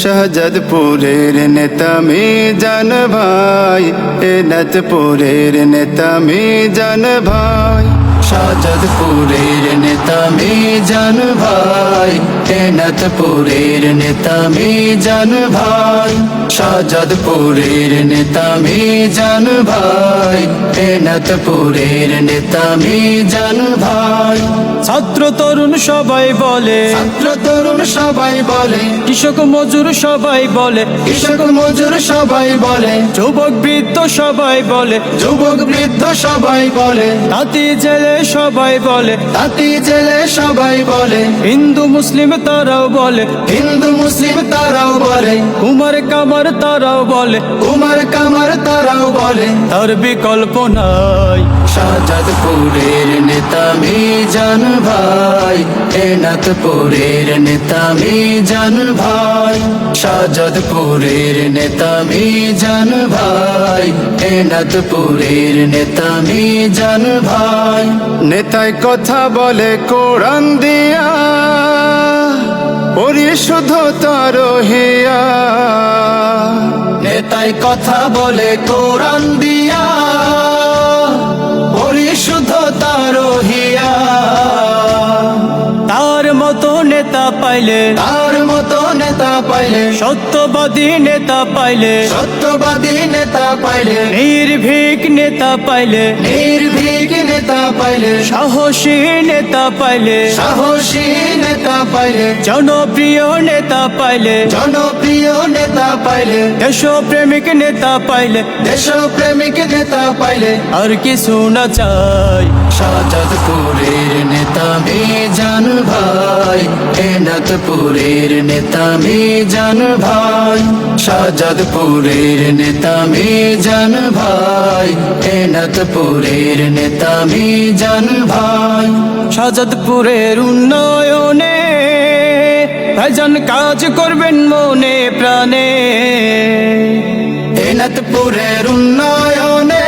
শাহজাদপুরের নেতা মে জান ভাই এনাথপুরের নেতা মে জান ভাই। শাহজাদপুরের নেতা মে জান ভাই এনাথপুরের নেতা মে জান ভাই। শাহজাদপুরের নেতা মে জান ভাই এনাথপুরের নেতা মে জান ভাই। ছাত্র তরুণ সবাই বলে। ছাত্র তরুণ সবাই বলে। কৃষক মজুর সবাই বলে। কৃষক মজুর সবাই বলে। যুবক বৃদ্ধ সবাই বলে। যুবক বৃদ্ধ সবাই বলে। তাঁতি জেলে সবাই বলে। তাঁতি জেলে সবাই বলে। হিন্দু মুসলিম তারাও বলে। হিন্দু মুসলিম তারাও বলে। কুমার কামার তারাও বলে। কুমার কামার তারাও বলে। তার বিকল্প নাই। শাহজাদপুরের নেতা মে জান ভাই এনাথপুরের নেতা মে জান ভাই শাহজাদপুরের নেতা মে জান ভাই এনাথপুরের নেতা মে জান ভাই। নেতায় কথা বলে কোরআন দিয়া পরিশুদ্ধ তার হিয়া। নেতায় কথা বলে কোরআন দিয়া পাইলে তার মতো নেতা পাইলে সত্যবাদী নেতা পাইলে সত্যবাদী নেতা পাইলে নির্ভীক নেতা পাইলে নির্ভীক নেতা পাইলে সাহসী নেতা পাইলে সাহসী নেতা পাইলে জনপ্রিয় নেতা পাইলে জনপ্রিয় নেতা পাইলে দেশপ্রেমিক নেতা পাইলে দেশপ্রেমিক নেতা পাইলে আর কিছু না চাই মে জান ভাই এনাথপুরের নেতা জান ভাই, শাহজাদপুরের নেতা জান ভাই এনাথপুরের নেতা জান ভাই, শাহজাদপুরের উন্নয়নে ভাইজান কাজ করবেন মনে প্রাণে। এনাথপুরের উন্নয়নে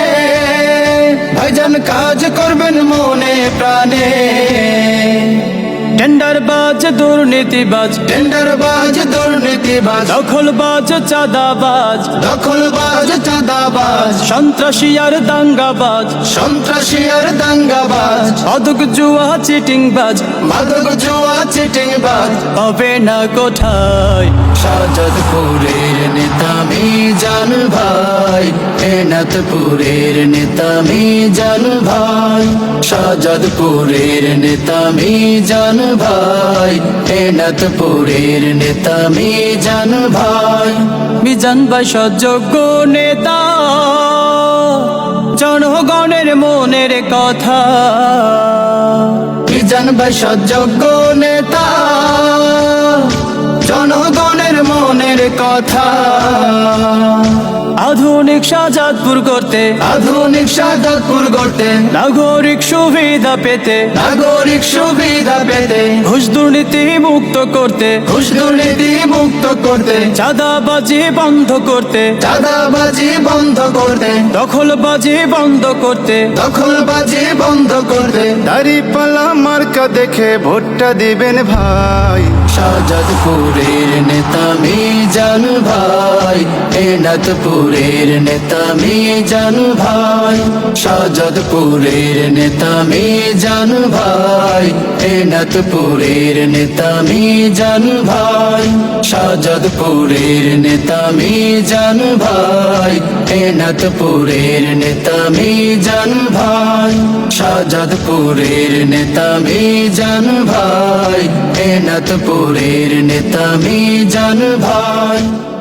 ভাইজান কাজ করবেন মনে প্রাণে। টেন্ডার বাজ দুর্নীতিবাজ। টেন্ডারবাজ দুর্নীতিবাজ। দখলবাজ চাঁদাবাজ। দখলবাজ চাঁদাবাজ। সন্ত্রাসী আর দাঙ্গাবাজ। সন্ত্রাসী আর দাঙ্গাবাজ। মাদক জুয়া চিটিং বাজ মাদক জুয়া চিটিংবাজ হবে না কোঠায় শাহজাদপুরের নেতা মে জান ভাই এনাথপুরের নেতা মে জান ভাই শাহজাদপুরের নেতা মে জান ভাই এনাথপুরের নেতা জান ভাই। বিজান ভাই সযোগ্য নেতা জনগণের মনের কথা। সযোগ্য নেতা। জনগণের মনের কথা। আধুনিক শাহজাদপুর করতে আধুনিক শাহজাদপুর গড়তে। নাগরিক সুবিধা পেতে। নাগরিক সুবিধা পেতে। ঘুষ দুর্নীতি মুক্ত করতে। ঘুষ দুর্নীতি মুক্ত করতে। চাঁদাবাজি বন্ধ করতে। চাঁদাবাজি বন্ধ করতে। দখলবাজি বন্ধ করতে। দখলবাজি বন্ধ করতে। দাড়ি পালা মার্কা দেখে ভোটটা দিবেন ভাই। শাহজাদপুরের নেতা মিজান ভাই। এনাথপুরের নেতা মে জান ভাই শাহজাদপুরের নেতা মে জান ভাই এনাথপুরের নেতা মে জান ভাই শাহজাদপুরের নেতা মে জান ভাই এনাথপুরের নেতা মে জান ভাই শাহজাদপুরের নেতা মে জান ভাই এনাথপুরের নেতা মে জান ভাই।